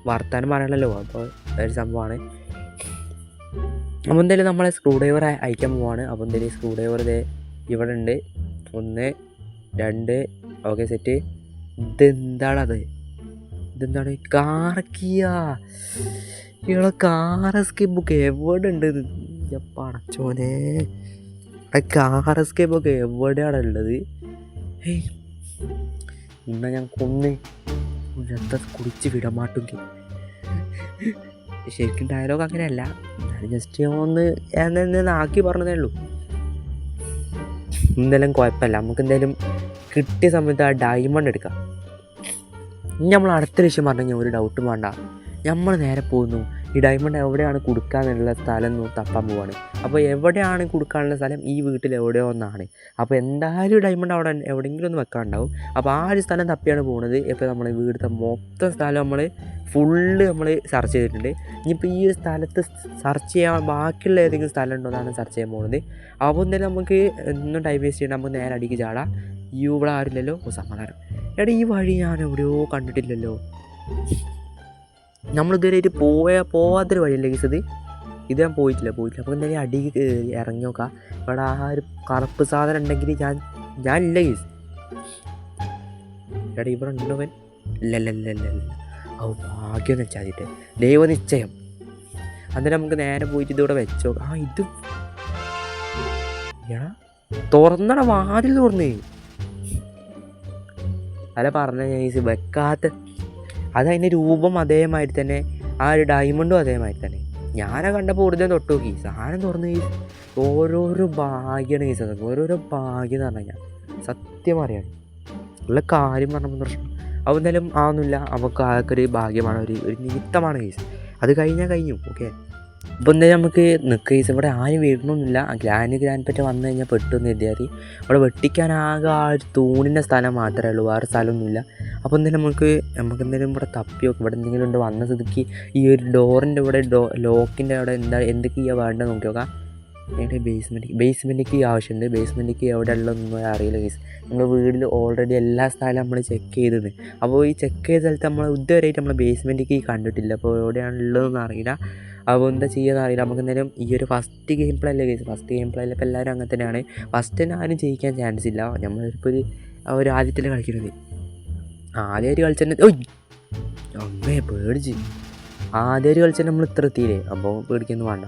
[SPEAKER 1] വർത്താനം പറയണല്ലോ. അപ്പോൾ ഒരു സംഭവമാണ്. അപ്പോൾ എന്തായാലും നമ്മളെ സ്ക്രൂ ഡ്രൈവർ അയക്കാൻ പോവാണ്. അപ്പോൾ എന്തായാലും സ്ക്രൂ ഡ്രൈവർ ഇതേ ഇവിടെ ഉണ്ട്. ഒന്ന് രണ്ട് ഓക്കെ സെറ്റ് ഇതെന്താണത് ഇതെന്താണ് കാറക്കിയ കാർ കാറസ്കേപ്പ് ബുക്ക് എവിടെ ഉണ്ട് പടച്ചോനെ. കാർ കാറസ്കേപ്പ് ഒക്കെ എവിടെയാണ് ഉള്ളത് ഏയ് ഇന്ന ഞാൻ കൊന്ന് രക്ത കുടിച്ച് വിടമാട്ടെങ്കിൽ ശരിക്കും ഡയലോഗ് അങ്ങനെയല്ല. ഞാൻ ജസ്റ്റ് ഒന്ന് ആക്കി പറഞ്ഞതേ ഉള്ളൂ. എന്തായാലും കുഴപ്പമില്ല. നമുക്ക് എന്തായാലും കിട്ടിയ സമയത്ത് ആ ഡയമണ്ട് എടുക്കാം. ഇനി നമ്മൾ അടുത്ത ലക്ഷ്യം കഴിഞ്ഞാൽ ഒരു ഡൗട്ടും വേണ്ട. നമ്മൾ നേരെ പോകുന്നു. ഈ ഡയമണ്ട് എവിടെയാണ് കൊടുക്കാനുള്ള സ്ഥലം തപ്പാൻ പോവാണ്. അപ്പോൾ എവിടെയാണ് കൊടുക്കാനുള്ള സ്ഥലം? ഈ വീട്ടിൽ എവിടെയോ ഒന്നാണ്. അപ്പോൾ എന്തായാലും ഡയമണ്ട് അവിടെ എവിടെയെങ്കിലും ഒന്ന് വെക്കാനുണ്ടാവും. അപ്പോൾ ആ ഒരു സ്ഥലം തപ്പിയാണ് പോകുന്നത് ഇപ്പോൾ നമ്മൾ വീടിന്റെ മൊത്തം സ്ഥലം നമ്മൾ ഫുള്ള് നമ്മൾ സെർച്ച് ചെയ്തിട്ടുണ്ട്. ഇനിയിപ്പോൾ ഈ ഒരു സ്ഥലത്ത് സെർച്ച് ചെയ്യാൻ ബാക്കിയുള്ള ഏതെങ്കിലും സ്ഥലം ഉണ്ടോ എന്നാണ് സെർച്ച് ചെയ്യാൻ പോകുന്നത് അപ്പോൾ എന്തായാലും നമുക്ക് ഒന്നും ടൈം വേസ്റ്റ് ചെയ്യണം നമുക്ക് നേരെ അടിക്ക് ചാടാം. ഈ ഇവിടെ ആരില്ലല്ലോ സമാധാനം. എടാ ഈ വഴി ഞാൻ എവിടെയോ കണ്ടിട്ടില്ലല്ലോ. നമ്മളിതുവരെ ഒരു പോയ പോവാത്തൊരു വഴിയല്ലേ ഗീസത് ഇത്? ഞാൻ പോയിട്ടില്ല പോയിട്ടില്ല. അപ്പോൾ എന്തായാലും അടി കയറി ഇറങ്ങി നോക്കാം. ഇവിടെ ആ ഒരു കറുപ്പ് സാധനം ഉണ്ടെങ്കിൽ ഞാൻ ഞാൻ ഇല്ല ഗീസ് എടാ ഇവിടെ ഉണ്ടവൻ ഇല്ലല്ലല്ലല്ല ഓ ഭാഗ്യം എന്ന് വെച്ചാൽ ദൈവനിശ്ചയം അന്നേരം നമുക്ക് നേരെ പോയിട്ട് ഇതിവിടെ വെച്ചോ ആ ഇത് തുറന്നട വാതിൽ തുറന്നേ. അല്ല പറഞ്ഞ ഗൈസ് വെക്കാത്ത അത് അതിന്റെ രൂപം അതേമാതിരി തന്നെ ആ ഒരു ഡയമണ്ടും അതേമാതിരി തന്നെ. ഞാനെ കണ്ടപ്പോൾ കൂടുതൽ തൊട്ട് നോക്കി. സാധനം തുറന്ന് കീസ് ഓരോരോ ഭാഗ്യമാണ് കേസ് അതൊക്കെ ഓരോരോ ഭാഗ്യം എന്ന് പറഞ്ഞു കഴിഞ്ഞാൽ സത്യം അറിയാം ഉള്ള കാര്യം പറഞ്ഞപ്പോൾ പ്രശ്നം. അപ്പോൾ എന്തായാലും ആവുന്നില്ല നമുക്ക് ആൾക്കൊരു ഭാഗ്യമാണ് ഒരു ഒരു നിമിത്തമാണ് കേസ് അത് കഴിഞ്ഞാൽ കഴിഞ്ഞു. ഓക്കെ അപ്പോൾ എന്തായാലും നമുക്ക് നിൽക്കുക ഇവിടെ ആരും വീഴണമെന്നില്ല ഗ്രാൻഡ് ഗ്രാൻഡ് പറ്റ വന്നു കഴിഞ്ഞാൽ പെട്ടെന്ന് എഴുതിയാൽ അവിടെ വെട്ടിക്കാൻ ആകെ ആ ഒരു തൂണിന്റെ സ്ഥലം മാത്രമേ ഉള്ളൂ വേറെ സ്ഥലമൊന്നുമില്ല. അപ്പോൾ എന്തായാലും നമുക്ക് നമുക്ക് എന്തെങ്കിലും ഇവിടെ തപ്പിയോ ഇവിടെ എന്തെങ്കിലും ഉണ്ട്? വന്ന സ്ഥിതിക്ക് ഈ ഒരു ഡോറിന്റെ ഇവിടെ ഡോ ലോക്കിന്റെ അവിടെ എന്താ എന്തൊക്കെയാണ് വേണ്ടത് നോക്കി നോക്കാം. എവിടെ ബേസ്മെന്റ് ബേസ്മെന്റിക്ക് ആവശ്യമുണ്ട്. ബേസ്മെന്റിക്ക് എവിടെ ഉള്ളതൊന്നും അറിയില്ല ഗൈസ് നമ്മൾ വീട്ടിൽ ഓൾറെഡി എല്ലാ സ്ഥലവും നമ്മൾ ചെക്ക് ചെയ്തത്. അപ്പോൾ ഈ ചെക്ക് ചെയ്ത സ്ഥലത്ത് നമ്മൾ ഇതുവരെയായിട്ട് നമ്മൾ ബേസ്മെന്റിക്ക് കണ്ടിട്ടില്ല. അപ്പോൾ എവിടെയാണ് ഉള്ളതെന്ന് അറിയില്ല. അപ്പോൾ എന്താ ചെയ്യുക അറിയില്ല നമുക്ക് എന്തായാലും ഈ ഒരു ഫസ്റ്റ് ഗെയിം പ്ലേ അല്ലേ കേസ് ഫസ്റ്റ് ഗെയിം പ്ലേയിൽ ഇപ്പോൾ എല്ലാവരും അങ്ങനെ തന്നെയാണ്. ഫസ്റ്റ് തന്നെ ആരും ജയിക്കാൻ ചാൻസ് ഇല്ല. നമ്മളിപ്പോൾ ഒരു ഒരു ആദ്യത്തിൽ കളിക്കുന്നത് ആദ്യമായിട്ട് കളിച്ചിട്ട് ഓയ്! അമ്മേ പേടിച്ച്. ആദ്യമായിട്ട് കളിച്ചാൽ നമ്മൾ ഇത്ര എത്തിയില്ലേ? അപ്പോൾ പേടിക്കൊന്നും വേണ്ട.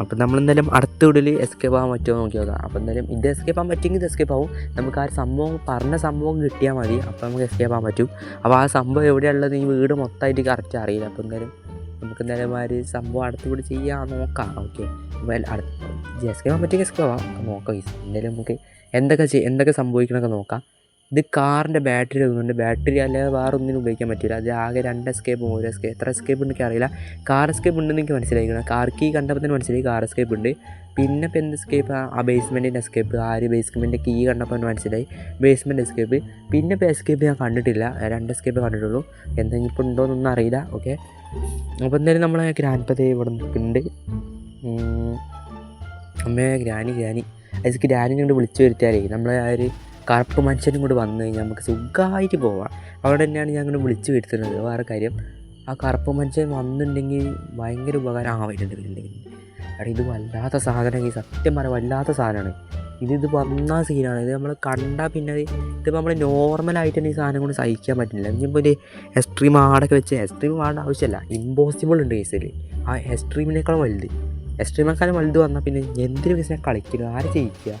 [SPEAKER 1] അപ്പം നമ്മളെന്തായാലും അടുത്ത വീടിൽ എസ്കേപ്പ് ആകാൻ പറ്റുമോ നോക്കി നോക്കാം. അപ്പോൾ എന്തായാലും ഇത് എസ്കേപ്പ് ആകാൻ പറ്റുമെങ്കിൽ ഇത് എസ്കേപ്പ് ആവും. നമുക്ക് ആ ഒരു സംഭവം പറഞ്ഞ സംഭവം കിട്ടിയാൽ മതി. അപ്പോൾ നമുക്ക് എസ്കേപ്പ് ആകാൻ പറ്റും. അപ്പോൾ ആ സംഭവം എവിടെയുള്ളത് ഈ വീട് മൊത്തമായിട്ട് കറക്റ്റ് അറിയില്ല. അപ്പോൾ എന്തായാലും നമുക്ക് ഒരു സംഭവം അടുത്തുകൂടി ചെയ്യാൻ നോക്കാം. ഓക്കെ അടുത്ത് എസ് കെ പറ്റിയ ആവാം നോക്കാം എന്തായാലും നമുക്ക് എന്തൊക്കെ എന്തൊക്കെ സംഭവിക്കണമൊക്കെ നോക്കാം. ഇത് കാറിന്റെ ബാറ്ററി ഒന്നുണ്ട് ബാറ്ററി അല്ലാതെ വേറെ ഒന്നിനും ഉപയോഗിക്കാൻ പറ്റില്ല. അത് ആകെ രണ്ട് എസ്കേപ്പ് ഒരു എസ്കേപ്പ് എത്ര എസ്കേപ്പ് ഉണ്ടെങ്കിൽ അറിയില്ല കാർ എസ്കേപ്പ് ഉണ്ടെന്ന് എനിക്ക് മനസ്സിലായിരിക്കണം കാർ കീ കണ്ടപ്പോൾ തന്നെ മനസ്സിലായി കാർ എസ്കേപ്പ് ഉണ്ട്. പിന്നെ ഇപ്പോൾ എന്ത് എസ്കേപ്പ് ആ ബേസ്മെന്റിന്റെ എസ്കേപ്പ് ആ ഒരു ബേസ്മെന്റിന്റെ കീ കണ്ടപ്പോൾ മനസ്സിലായി. ബേസ്മെന്റ് എസ്കേപ്പ് പിന്നെ ഇപ്പോൾ എസ്കേപ്പ് ഞാൻ കണ്ടിട്ടില്ല. രണ്ട് എസ്കേപ്പ് കണ്ടിട്ടുള്ളൂ. എന്തെങ്കിലും ഇപ്പോൾ ഉണ്ടോയെന്നൊന്നും അറിയില്ല. ഓക്കെ അപ്പോൾ എന്തായാലും നമ്മളെ ഗ്രാൻഡ് പതേ ഇവിടെ നിൽക്കുന്നുണ്ട്. അമ്മേ ഗ്രാനി ഗ്രാനി. അത് ഗ്രാനി കൊണ്ട് വിളിച്ചു വരുത്തിയാലേ നമ്മളെ ആ ഒരു കറുപ്പ് മനുഷ്യനും കൂടി വന്നു കഴിഞ്ഞാൽ നമുക്ക് സുഖമായിട്ട് പോവാം. അവിടെ തന്നെയാണ് ഞാൻ ഇങ്ങനെ വിളിച്ചു വരുത്തുന്നത്. വേറെ കാര്യം ആ കറുപ്പ് മനുഷ്യൻ വന്നിട്ടുണ്ടെങ്കിൽ ഭയങ്കര ഉപകാരം ആ വരുന്നുണ്ട് വരുന്നുണ്ടെങ്കിൽ എടാ ഇത് വല്ലാത്ത സാധനം ഈ സത്യം പറയാം വല്ലാത്ത സാധനമാണ്. ഇത് ഇത് വന്ന സീനാണ്. ഇത് നമ്മൾ കണ്ടാൽ പിന്നെ ഇതിപ്പോൾ നമ്മൾ നോർമലായിട്ട് തന്നെ ഈ സാധനം കൊണ്ട് സഹിക്കാൻ പറ്റില്ല ഇനിയിപ്പോൾ ഒരു എക്സ്ട്രീം ആടൊക്കെ വെച്ച് എക്സ്ട്രീം ആടേണ്ട ആവശ്യമില്ല. ഇമ്പോസിബിൾ ഉണ്ട് കേസിൽ ആ എക്സ്ട്രീമിനേക്കാളും വലുത്. എക്സ്ട്രീമേക്കാളും വലുത് വന്നാൽ പിന്നെ എന്തിനു കേസിനെ കളിക്കുന്നത് ആരെ ജയിക്കുക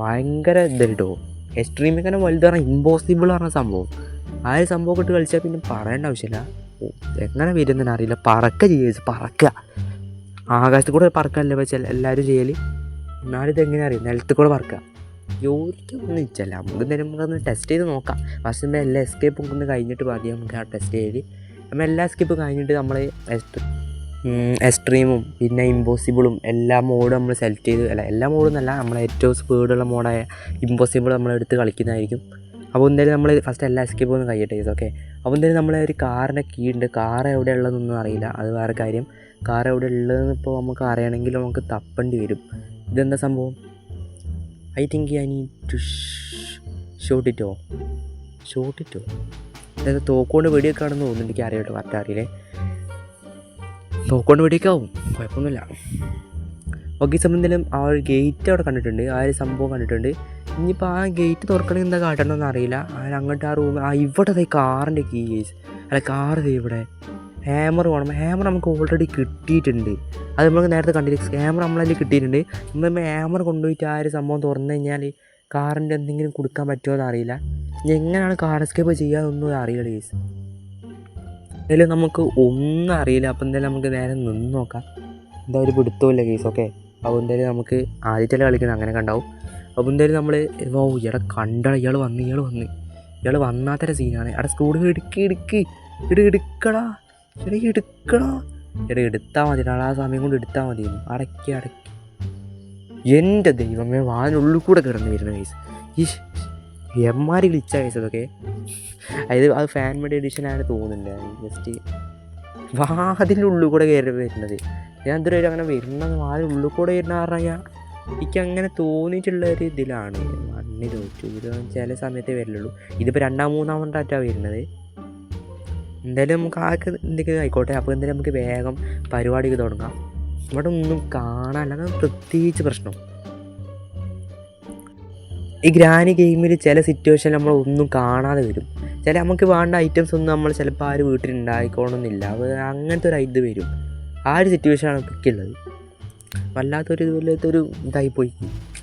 [SPEAKER 1] ഭയങ്കര ഇതല്ലോ എക്സ്ട്രീമിങ്ങനെ വലുത് പറഞ്ഞാൽ ഇമ്പോസിബിൾ പറഞ്ഞ സംഭവം. ആ ഒരു സംഭവം ഇട്ട് കളിച്ചാൽ പിന്നെ പറയേണ്ട ആവശ്യമില്ല. എങ്ങനെ വരുന്നതിന് അറിയില്ല. പറക്ക ചെയ്യുക പറക്കുക ആകാശത്ത് കൂടെ പറക്കല്ലേ വെച്ചാൽ എല്ലാവരും ചെയ്യൽ എന്നാലും ഇതെങ്ങനെ അറിയാം? നിലത്ത് കൂടെ പറക്കുക ജോലിക്കൊന്നും ഇച്ചല്ല നമുക്ക് എന്തായാലും നമുക്കൊന്ന് ടെസ്റ്റ് ചെയ്ത് നോക്കാം. ഫസ്റ്റ് എന്താ എല്ലാ എസ്കേപ്പും ഒന്ന് കഴിഞ്ഞിട്ട് മതി നമുക്ക് ആ ടെസ്റ്റ് ചെയ്ത് നമ്മൾ എല്ലാ എസ്കേപ്പും കഴിഞ്ഞിട്ട് നമ്മൾ എക്സ്ട്രീമും പിന്നെ ഇമ്പോസിബിളും എല്ലാ മോഡും നമ്മൾ സെലക്ട് ചെയ്ത് അല്ല എല്ലാ മോഡും എന്നല്ല നമ്മളെ ഏറ്റവും സ്പീഡുള്ള മോഡായ ഇമ്പോസിബിൾ നമ്മൾ എടുത്ത് കളിക്കുന്നതായിരിക്കും. അപ്പോൾ എന്തായാലും നമ്മൾ ഫസ്റ്റ് എല്ലാ എസ്കേപ്പ് ഒന്ന് കഴിയട്ടെ ഓക്കെ അപ്പോൾ എന്തായാലും നമ്മളെ ഒരു കാറിന്റെ കീ ഉണ്ട്. കാർ എവിടെ ഉള്ളതെന്നൊന്നും അറിയില്ല. അത് വേറെ കാര്യം. കാർ എവിടെ ഉള്ളതെന്ന് ഇപ്പോൾ നമുക്ക് അറിയണമെങ്കിൽ നമുക്ക് തപ്പേണ്ടി വരും. ഇതെന്താ സംഭവം? I think I need to shoot ഇറ്റോ shoot ഇറ്റോ അതായത് തോക്കുകൊണ്ട് വെടിയൊക്കെ ആണെന്ന് തോന്നുന്നു എനിക്ക് അറിയട്ടെ കറക്റ്റ് അറിയില്ലേ? തോക്കൊണ്ട് വെടിയൊക്കെ ആവും കുഴപ്പമൊന്നുമില്ല. ഓക്കെ സംബന്ധിലും ആ ഒരു ഗേറ്റ് അവിടെ കണ്ടിട്ടുണ്ട്. ആ ഒരു സംഭവം കണ്ടിട്ടുണ്ട്. ഇനിയിപ്പോൾ ആ ഗേറ്റ് തുറക്കണമെങ്കിൽ എന്താ കാട്ടണമെന്ന് അറിയില്ല. ആ അങ്ങോട്ട് ആ റൂം ആ ഇവിടെ ദേ കാറിന്റെ കീസ് അല്ല ദേ ഇവിടെ. ഹാമർ വേണം. ഹാമർ നമുക്ക് ഓൾറെഡി കിട്ടിയിട്ടുണ്ട്. അത് നമുക്ക് നേരത്തെ കണ്ടില്ല? ഹാമർ നമ്മളതിൽ കിട്ടിയിട്ടുണ്ട്. നമ്മൾ ഹാമർ കൊണ്ടുപോയിട്ട് ആ ഒരു സംഭവം തുറന്നു കഴിഞ്ഞാൽ കാറിന്റെ എന്തെങ്കിലും കൊടുക്കാൻ പറ്റുമോ എന്ന് അറിയില്ല. ഇനി എങ്ങനെയാണ് കാർ എസ്കേപ്പ് ചെയ്യാതൊന്നും അറിയില്ല ഗേസ് അതിൽ നമുക്ക് ഒന്നും അറിയില്ല. അപ്പം എന്തായാലും നമുക്ക് നേരെ നിന്ന് നോക്കാം. എന്താ ഒരു പിടുത്തമില്ല കേസ് ഓക്കെ അപ്പോൾ എന്തായാലും നമുക്ക് ആദ്യത്തെ കളിക്കുന്നത്. അങ്ങനെ കണ്ടാവും അപ്പോൾ എന്തായാലും നമ്മൾ ഓ ഇയാളെ കണ്ട ഇയാൾ വന്ന് ഇയാൾ വന്ന്. ഇയാൾ വന്നാത്തൊരു സീനാണ് അവിടെ സ്കൂളിൽ ഇടുക്കി ഇടുക്കി ഇട എടുക്കടാ. എടാ എടുക്കടാ. ഇട എടുത്താൽ മതി. ആ സമയം കൊണ്ട് എടുത്താൽ മതി. അടക്കി അടക്കി. എന്റെ ദൈവമേ വാനുള്ളിൽ കൂടെ കിടന്നു വരുന്ന കേസ് ഈശ്. എമ്മാരി ഗ്ലിച്ച് കേസ് അതൊക്കെ. അതായത് അത് ഫാൻ മെഡ് എഡിഷൻ ആണ് തോന്നുന്നില്ല ജസ്റ്റ് വാതിന്റെ ഉള്ളിൽ കൂടെ കയറി വരുന്നത്. ഞാൻ ഇതുവരെ അങ്ങനെ വരുന്നത് വാതിന്റെ ഉള്ളിൽ കൂടെ വരുന്ന പറഞ്ഞാൽ എനിക്ക് അങ്ങനെ തോന്നിയിട്ടുള്ള ഒരു ഇതിലാണ്. മണ്ണിലോ ചൂടോ ചില സമയത്തേ വരുള്ളൂ ഇതിപ്പോൾ രണ്ടാം മൂന്നാം കൊണ്ടാറ്റാണ് വരുന്നത്. എന്തായാലും നമുക്ക് ആൾക്ക് എന്തെങ്കിലും ആയിക്കോട്ടെ. അപ്പോൾ എന്തായാലും നമുക്ക് വേഗം പരിപാടിക്ക് തുടങ്ങാം. ഇവിടെ ഒന്നും കാണാനല്ല. പ്രത്യേകിച്ച് പ്രശ്നം. ഈ ഗ്രാനി ഗെയിമിൽ ചില സിറ്റുവേഷൻ നമ്മൾ ഒന്നും കാണാതെ വരും. ചില നമുക്ക് വേണ്ട ഐറ്റംസ് ഒന്നും നമ്മൾ ചിലപ്പോൾ ആ ഒരു വീട്ടിൽ ഉണ്ടായിക്കോണമെന്നില്ല അങ്ങനത്തെ ഒരു ഇത് വരും. ആ ഒരു സിറ്റുവേഷനാണ് പിക്കുള്ളത് വല്ലാത്തൊരു വല്ലാത്തൊരു ഇതായി പോയി.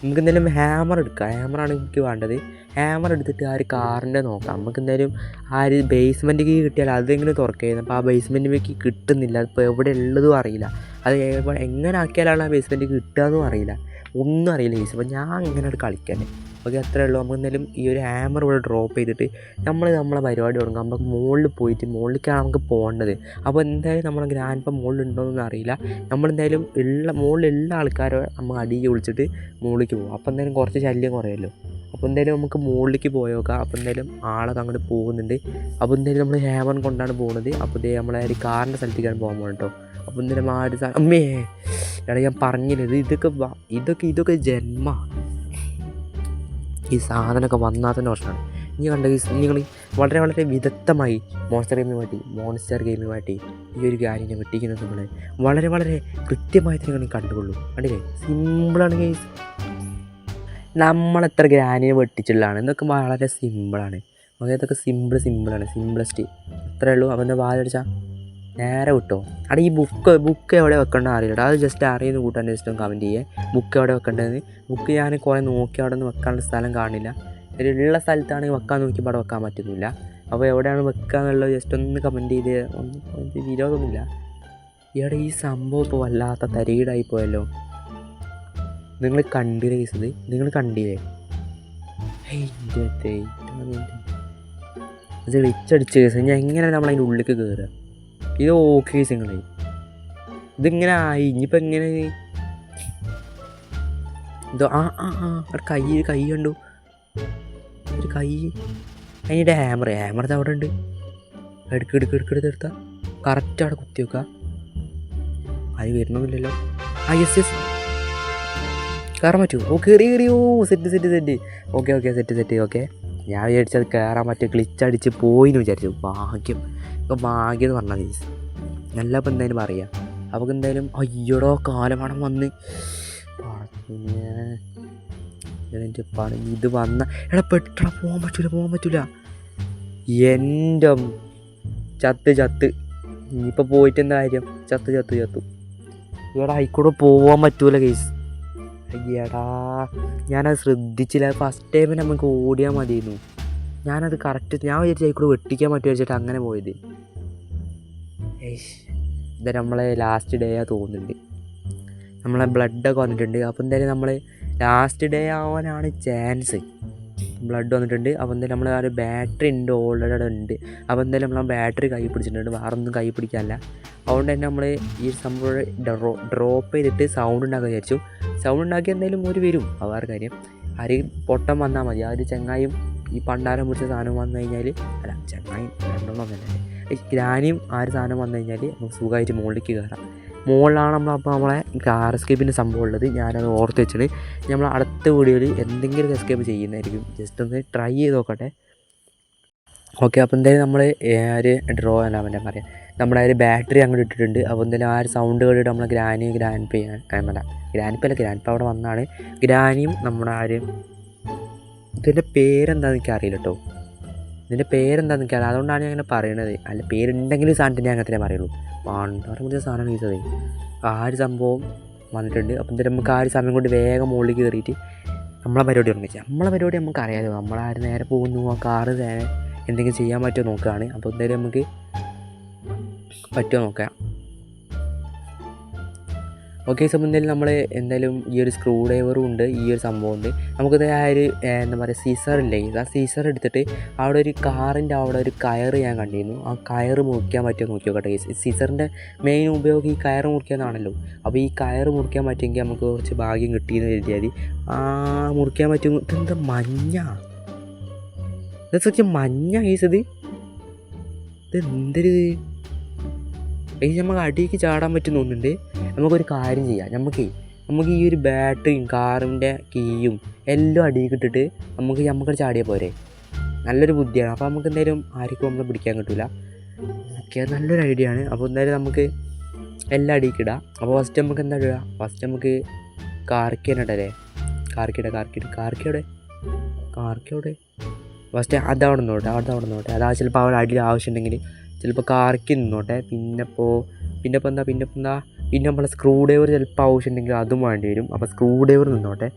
[SPEAKER 1] നമുക്ക് എന്തായാലും ഹാമർ എടുക്കാം. ഹാമറാണ് എനിക്ക് വേണ്ടത്. ഹാമർ എടുത്തിട്ട് ആ ഒരു കാറിന്റെ നോക്കാം. നമുക്ക് എന്തായാലും ആ ഒരു ബേസ്മെന്റ് കീ കിട്ടിയാൽ അതെങ്ങനെ തുറക്കായിരുന്നു അപ്പോൾ ആ ബേസ്മെന്റ് കീ കിട്ടുന്നില്ല. അതിപ്പോൾ എവിടെ ഉള്ളതും അറിയില്ല. അത് എങ്ങനെ ആക്കിയാലാണ് ആ ബേസ്മെന്റ് കിട്ടുക എന്നും അറിയില്ല. ഒന്നും അറിയില്ല. കേസ് അപ്പോൾ ഞാൻ ഇങ്ങനെ കളിക്കാൻ ഓക്കെ അത്രേ ഉള്ളൂ. നമുക്ക് എന്തായാലും ഈ ഒരു ഹാമർ ഇവിടെ ഡ്രോപ്പ് ചെയ്തിട്ട് നമ്മൾ നമ്മളെ പരിപാടി തുടങ്ങും. നമുക്ക് മുകളിൽ പോയിട്ട് മുകളിലേക്കാണ് നമുക്ക് പോകേണ്ടത്. അപ്പോൾ എന്തായാലും നമ്മളെ ഗ്രാൻഡ് ഇപ്പം മുകളിലുണ്ടോയെന്നൊന്നും അറിയില്ല. നമ്മളെന്തായാലും ഉള്ള മുകളിലുള്ള ആൾക്കാരെ നമ്മൾ അടിയിൽ വിളിച്ചിട്ട് മുകളിലേക്ക് പോകും. അപ്പോൾ എന്തായാലും കുറച്ച് ശല്യം കുറയല്ലോ. അപ്പോൾ എന്തായാലും നമുക്ക് മുകളിലേക്ക് പോയോക്കാം അപ്പോൾ എന്തായാലും ആളൊക്കെ അങ്ങോട്ട് പോകുന്നുണ്ട്. അപ്പോൾ എന്തായാലും നമ്മൾ ഹാമർ കൊണ്ടാണ് പോകുന്നത്. അപ്പോൾ ഇതേ നമ്മളെ ഒരു കാറിന്റെ സ്ഥലത്തേക്കാണ് പോകാൻ പോകുന്നത് കേട്ടോ. അപ്പോൾ എന്തായാലും ആ ഒരു അമ്മേ! എടാ ഞാൻ പറഞ്ഞില്ല ഇതൊക്കെ ഇതൊക്കെ ഇതൊക്കെ ജന്മ. ഈ സാധനമൊക്കെ വന്നാൽ തന്നെ പ്രശ്നമാണ്. ഇനി കണ്ട നിങ്ങൾ വളരെ വളരെ വിദഗ്ധമായി മോൺസ്റ്റർ ഗെയിമുമായിട്ട് മോൺസ്റ്റർ ഗെയിമുമായിട്ട് ഈ ഒരു കാര്യം വെട്ടിക്കുന്നത് നമ്മൾ വളരെ വളരെ കൃത്യമായി തന്നെ നിങ്ങൾ കണ്ടുകൊള്ളൂ. കണ്ടില്ലേ? സിമ്പിളാണ് കേസ് നമ്മളെത്ര ഗ്രാനിനെ വെട്ടിച്ചുള്ളതാണ്. ഇതൊക്കെ വളരെ സിമ്പിളാണ് ഓക്കെ ഇതൊക്കെ സിമ്പിൾ സിമ്പിളാണ് സിമ്പിളസ്റ്റ് അത്രേ ഉള്ളൂ. അവന്റെ വാലടിച്ചാൽ നേരെ വിട്ടോ. അവിടെ ഈ ബുക്ക് ബുക്ക് എവിടെ വെക്കണ്ടെന്ന് അറിയില്ല. അത് ജസ്റ്റ് അറിയുന്ന കൂട്ടാൻ ജസ്റ്റ് ഒന്ന് കമന്റ് ചെയ്യേ. ബുക്ക് എവിടെ വെക്കേണ്ടതെന്ന് ബുക്ക് ഞാൻ കുറേ നോക്കി അവിടെ നിന്ന് വെക്കാനുള്ള സ്ഥലം കാണില്ല. ഉള്ള സ്ഥലത്താണെങ്കിൽ വെക്കാൻ നോക്കിയപ്പോൾ അവിടെ വെക്കാൻ പറ്റുന്നില്ല. അപ്പോൾ എവിടെയാണ് വെക്കുക എന്നുള്ളത് ജസ്റ്റ് ഒന്ന് കമന്റ് ചെയ്ത് ഒന്ന് വിരോധമൊന്നുമില്ല. ഇവിടെ ഈ സംഭവം ഇപ്പോൾ വല്ലാത്ത തരീടായി പോയല്ലോ. നിങ്ങൾ കണ്ടില്ലേ കേസത് നിങ്ങൾ കണ്ടില്ലേ. ഇത് വിളിച്ചടിച്ച് കേസ് ഞാൻ എങ്ങനെയാണ് നമ്മൾ അതിന്റെ ഉള്ളിലേക്ക് കയറുക? ഇത് ഓക്കെ നിങ്ങളെ ഇതിങ്ങനെ ആയി ഇനിയിപ്പോൾ എങ്ങനെ? ഇതോ ആ ആ ആ ഒരു കൈ കൈ കണ്ടു. ഒരു കൈ. അതിന്റെ ഹാമർ ഹാമർ അവിടെ ഉണ്ട്. എടുക്ക് എടുക്ക് എടുക്ക് എടുത്ത് എടുത്താൽ കറക്റ്റ് അവിടെ കുത്തി വെക്കുക അത് വരണമില്ലല്ലോ ആ യെസ് യെസ് കയറാൻ പറ്റുമോ? ഓ കയറി കയറി ഓ set set set okay okay set set okay ഞാൻ വിചാരിച്ചത് കയറാൻ പറ്റും ക്ലിച്ചടിച്ച് പോയിന്ന് വിചാരിച്ചു. ഭാഗ്യം. ഇപ്പോൾ ഭാഗ്യം എന്ന് പറഞ്ഞാൽ മതി. നല്ല ഇപ്പം എന്തായാലും പറയാം. അപ്പോൾ എന്തായാലും അയ്യോടോ കാലമണം വന്ന്. എന്റെ പണി? ഇത് വന്ന എടാ പെട്ടെന്ന് പോകാൻ പറ്റൂല പോകാൻ പറ്റൂല. എന്റെ ചത്ത് ചത്ത്. ഇനിയിപ്പോൾ പോയിട്ട് എന്താ കാര്യം? ചത്ത് ചത്ത് ചത്തു. എടാ ആയിക്കൂടെ പോകാൻ പറ്റൂല കേസ് അയ്യടാ ഞാനത് ശ്രദ്ധിച്ചില്ല. ഫസ്റ്റ് ടൈമിന് നമുക്ക് ഓടിയാൽ മതിയായിരുന്നു. ഞാനത് കറക്റ്റ് ഞാൻ വിചാരിച്ചു അതിക്കൂടെ വെട്ടിക്കാൻ പറ്റുമോ വെച്ചിട്ട് അങ്ങനെ പോയത്. ഇത് നമ്മളെ ലാസ്റ്റ് ഡേ ആ തോന്നുന്നുണ്ട്. നമ്മളെ ബ്ലഡൊക്കെ വന്നിട്ടുണ്ട്. അപ്പോൾ എന്തായാലും നമ്മൾ ലാസ്റ്റ് ഡേ ആവാനാണ് ചാൻസ് ബ്ലഡ് വന്നിട്ടുണ്ട്. അപ്പോൾ എന്തായാലും നമ്മൾ ആ ഒരു ബാറ്ററി ഉണ്ട് ഓൾറെഡി അവിടെ ഉണ്ട്. അപ്പോൾ എന്തായാലും നമ്മൾ ആ ബാറ്ററി കൈ പിടിച്ചിട്ടുണ്ട്. വേറെ ഒന്നും കൈ പിടിക്കാനല്ല. അതുകൊണ്ട് തന്നെ നമ്മൾ ഈ സംഭവം ഡ്രോ ഡ്രോപ്പ് ചെയ്തിട്ട് സൗണ്ട് ഉണ്ടാക്കാൻ വിചാരിച്ചു. സൗണ്ട് ഉണ്ടാക്കി എന്തായാലും ഒരു വരും. അത് വേറെ കാര്യം. അരി പൊട്ടം വന്നാൽ മതി. ആ ഒരു ചങ്ങായും ഈ പണ്ടാരം പിടിച്ച സാധനം വന്നു കഴിഞ്ഞാൽ അല്ല ചങ്ങായും രണ്ടെണ്ണം തന്നെ ഗ്രാനിയും ആ ഒരു സാധനം വന്നു കഴിഞ്ഞാൽ നമുക്ക് സുഖമായിട്ട് മുകളിലേക്ക് കയറാം. മുകളിലാണ് നമ്മൾ അപ്പോൾ നമ്മളെ കാർ എസ്കേപ്പിന്റെ സംഭവം ഉള്ളത്. ഞാനത് ഓർത്ത് വെച്ചിട്ട് നമ്മൾ അടുത്ത വീഡിയോയിൽ എന്തെങ്കിലും എസ്കേപ്പ് ചെയ്യുന്നതായിരിക്കും. ജസ്റ്റ് ഒന്ന് ട്രൈ ചെയ്ത് നോക്കട്ടെ. ഓക്കെ അപ്പോൾ എന്തായാലും നമ്മൾ ഒരു ഡ്രോ അല്ല അവന്റെ പറയാം നമ്മുടെ ഒരു ബാറ്ററി അങ്ങോട്ട് ഇട്ടിട്ടുണ്ട്. അപ്പോൾ എന്തായാലും ആ ഒരു സൗണ്ട് കേട്ടിട്ട് നമ്മൾ ഗ്രാനി ഗ്രാൻഡ് അല്ല ഗ്രാൻഡ് പേ അല്ല ഗ്രാൻഡ് പേ അവിടെ വന്നാണ്. ഗ്രാനിയും നമ്മുടെ ആ ഒരു ഇതിന്റെ പേരെന്താണെന്ന് എനിക്ക് അറിയില്ല കേട്ടോ ഇതിന്റെ പേരെന്താണെന്ന് കേട്ടോ അതുകൊണ്ടാണ് ഞാൻ അങ്ങനെ പറയണത്. അല്ല പേരുണ്ടെങ്കിൽ സാധനത്തിന്റെ അങ്ങനെ തന്നെ പറയുള്ളൂ. പണ്ടാറ് മുതൽ സാധനം ചെയ്തത്. ആ ഒരു സംഭവം വന്നിട്ടുണ്ട്. അപ്പം എന്തായാലും നമുക്ക് ആ ഒരു സമയം കൊണ്ട് വേഗം മുകളിൽ കയറിയിട്ട് നമ്മളെ പരിപാടി തുടങ്ങിച്ചു നമ്മളെ പരിപാടി നമുക്ക് അറിയാതെ നമ്മളാരും നേരെ പോകുന്നു ആ കാറ് നേരെ എന്തെങ്കിലും ചെയ്യാൻ പറ്റുമോ നോക്കുകയാണ്. അപ്പോൾ എന്തായാലും നമുക്ക് പറ്റുമോ നോക്കാം. ഓക്കെ സോ എന്തായാലും നമ്മൾ എന്തായാലും ഈ ഒരു സ്ക്രൂ ഡ്രൈവറും ഉണ്ട് ഈ ഒരു സംഭവം ഉണ്ട്. നമുക്കിത് ആ ഒരു എന്താ പറയുക സീസർ ഇല്ലേ? ആ സീസർ എടുത്തിട്ട് അവിടെ ഒരു കാറിന്റെ അവിടെ ഒരു കയർ ഞാൻ കണ്ടിരുന്നു. ആ കയർ മുറിക്കാൻ പറ്റുമോ നോക്കി നോക്കട്ടെ സീസറിന്റെ മെയിൻ ഉപയോഗം ഈ കയർ മുറിക്കാനാണല്ലോ അപ്പോൾ ഈ കയർ മുറിക്കാൻ പറ്റുമെങ്കിൽ നമുക്ക് കുറച്ച് ഭാഗ്യം കിട്ടിയെന്ന് കരുതിയാൽ ആ മുറിക്കാൻ പറ്റും ഇതെന്താ മഞ്ഞ? ഇത് സത്യം മഞ്ഞ കേസ് ഇത്? ഇത് ഈ നമുക്ക് അടിയിലേക്ക് ചാടാൻ പറ്റും തോന്നുന്നുണ്ട് നമുക്കൊരു കാര്യം ചെയ്യാം. നമുക്ക് നമുക്ക് ഈ ഒരു ബാറ്ററിയും കാറിന്റെ കീയും എല്ലാം അടിയിൽ ഇട്ടിട്ട് നമുക്ക് നമുക്ക് ചാടിയാൽ പോരെ. നല്ലൊരു ബുദ്ധിയാണ്. അപ്പോൾ നമുക്ക് എന്തായാലും ആർക്കും നമ്മളെ പിടിക്കാൻ കിട്ടില്ല ഓക്കെ നല്ലൊരു ഐഡിയ ആണ്. അപ്പോൾ എന്തായാലും നമുക്ക് എല്ലാം അടിയിൽ ഇടാം. അപ്പോൾ ഫസ്റ്റ് നമുക്ക് എന്താ ഇടുക? ഫസ്റ്റ് നമുക്ക് കാർക്കി തന്നെ ഇടല്ലേ കാർക്കിട കാർക്കിട കാർക്കിയുടെ കാർക്കിയുടെ ഫസ്റ്റ് അതവിടെ നിന്നോട്ടെ അവിടെ അവിടെ നിന്നോട്ടെ അതാ ചിലപ്പോൾ അവിടെ അടിയിൽ ആവശ്യമുണ്ടെങ്കിൽ ചിലപ്പോൾ കാർക്ക് നിന്നോട്ടെ. പിന്നെ ഇപ്പോൾ പിന്നെ ഇപ്പോൾ എന്താ പിന്നെ ഇപ്പോൾ എന്താ പിന്നെ നമ്മളെ സ്ക്രൂ ഡ്രൈവർ ചിലപ്പോൾ ആവശ്യമുണ്ടെങ്കിൽ അതും വേണ്ടി വരും. അപ്പോൾ സ്ക്രൂ ഡ്രൈവർ നിന്നോട്ടെ.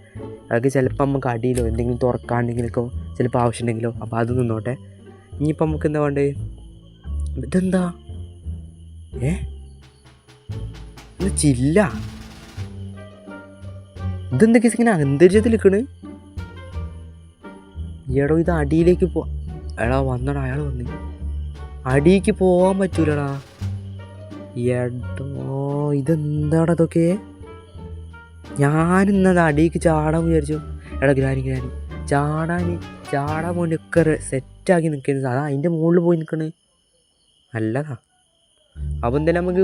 [SPEAKER 1] അതൊക്കെ ചിലപ്പോൾ നമുക്ക് അടിയിലോ എന്തെങ്കിലും തുറക്കാണ്ടെങ്കിലൊക്കെ ചിലപ്പോൾ ആവശ്യമുണ്ടെങ്കിലോ അപ്പോൾ അത് നിന്നോട്ടെ. ഇനിയിപ്പോൾ നമുക്ക് എന്താ വേണ്ടത് ഇതെന്താ? ഏ? ചില്ല. ഇതെന്തൊക്കെ ഇങ്ങനെ അന്തരീക്ഷത്തിൽ നിൽക്കണ് എടോ ഇത് അടിയിലേക്ക് പോ എടാ വന്നടാ അയാൾ വന്ന്. അടിയിലേക്ക് പോവാൻ പറ്റൂലടാ. എടോ ഇതെന്താടാ ഇതൊക്കെ ഞാനിന്നത് അടിക്ക് ചാടാൻ വിചാരിച്ചു. എടാ ഗ്രാനി ഗ്രാനി ചാടാൻ ചാടാൻ പോയി സെറ്റാക്കി നിൽക്കുന്നത് അതാ അതിന്റെ മുകളിൽ പോയി നിൽക്കണേ. നല്ലതാ. അപ്പോൾ എന്തായാലും നമുക്ക്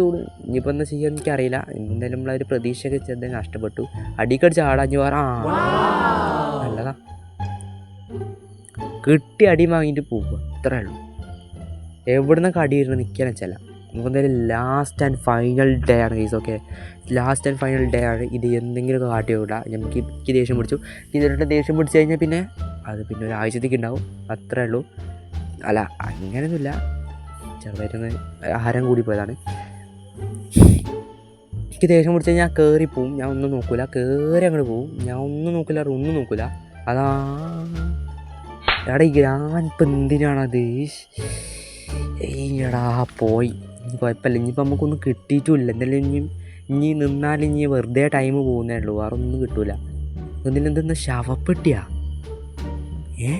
[SPEAKER 1] ഇനിയിപ്പോൾ എന്താ ചെയ്യാൻ എനിക്കറിയില്ല. എന്തായാലും നമ്മളൊരു പ്രതീക്ഷയൊക്കെ ചെന്തെങ്കിലും നഷ്ടപ്പെട്ടു. അടിക്കടി ചാടാഞ്ഞു പറ ആ നല്ലതാ. കിട്ടി അടി വാങ്ങിയിട്ട് പോവുക. അത്രേ ഉള്ളൂ. എവിടുന്നൊക്കെ കടിയിരുന്ന് നിൽക്കാൻ വെച്ചല്ല നമുക്ക് ലാസ്റ്റ് ആൻഡ് ഫൈനൽ ഡേ ആണ് guys okay last and final day ആണ് ഇത് എന്തെങ്കിലുമൊക്കെ കാട്ടി വിടാം നമുക്ക് എനിക്ക് ദേഷ്യം പിടിച്ചു. ഇതിലോട്ട് ദേഷ്യം പിടിച്ചു കഴിഞ്ഞാൽ പിന്നെ അത് പിന്നെ ഒരാഴ്ചത്തേക്ക് ഉണ്ടാവും അത്രേ ഉള്ളൂ. അല്ല അങ്ങനെയൊന്നുമില്ല ചെറുതായിട്ടൊന്ന് ആഹാരം കൂടി പോയതാണ്. എനിക്ക് ദേഷ്യം പിടിച്ച് കഴിഞ്ഞാൽ കയറി പോവും. ഞാൻ ഒന്നും നോക്കൂല. കയറി അങ്ങോട്ട് പോവും. ഞാൻ ഒന്നും നോക്കില്ല ഒന്നും നോക്കൂല. അതാ. എടാ ഈ ഗ്രാൻ ഇപ്പം എന്തിനാണത്? ഏയ്യടാ പോയി. ഇനി കുഴപ്പമില്ല. ഇനിയിപ്പോൾ നമുക്കൊന്നും കിട്ടിയിട്ടുമില്ല എന്തായാലും ഇനി ഇനി നിന്നാൽ ഇനി വെറുതെ ടൈം പോകുന്നേ ഉള്ളൂ. വേറെ ഒന്നും കിട്ടൂല. എന്തിനെന്തെന്ന് ശവപ്പെട്ടിയാ? ഏ?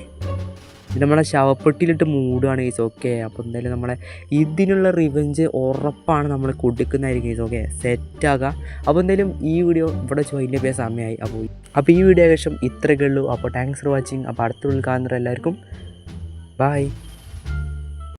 [SPEAKER 1] നമ്മളെ ശവപ്പെട്ടിയിലിട്ട് മൂടുകയാണ് കേസ് ഓക്കെ അപ്പോൾ എന്തായാലും നമ്മളെ ഇതിനുള്ള റിവഞ്ച് ഉറപ്പാണ് നമ്മൾ കൊടുക്കുന്നതായിരിക്കും കേസ് ഓക്കെ സെറ്റാക്കുക അപ്പോൾ എന്തായാലും ഈ വീഡിയോ ഇവിടെ ജോയിൻ ചെയ്യാൻ സമയമായി. അപ്പോൾ അപ്പോൾ ഈ വീഡിയോ ഏകദേശം ഇത്രയൊക്കെ ഉള്ളൂ. അപ്പോൾ താങ്ക്സ് ഫോർ വാച്ചിങ് അപ്പോൾ അടുത്തുള്ള കാണുന്നവരെല്ലാവർക്കും ബൈ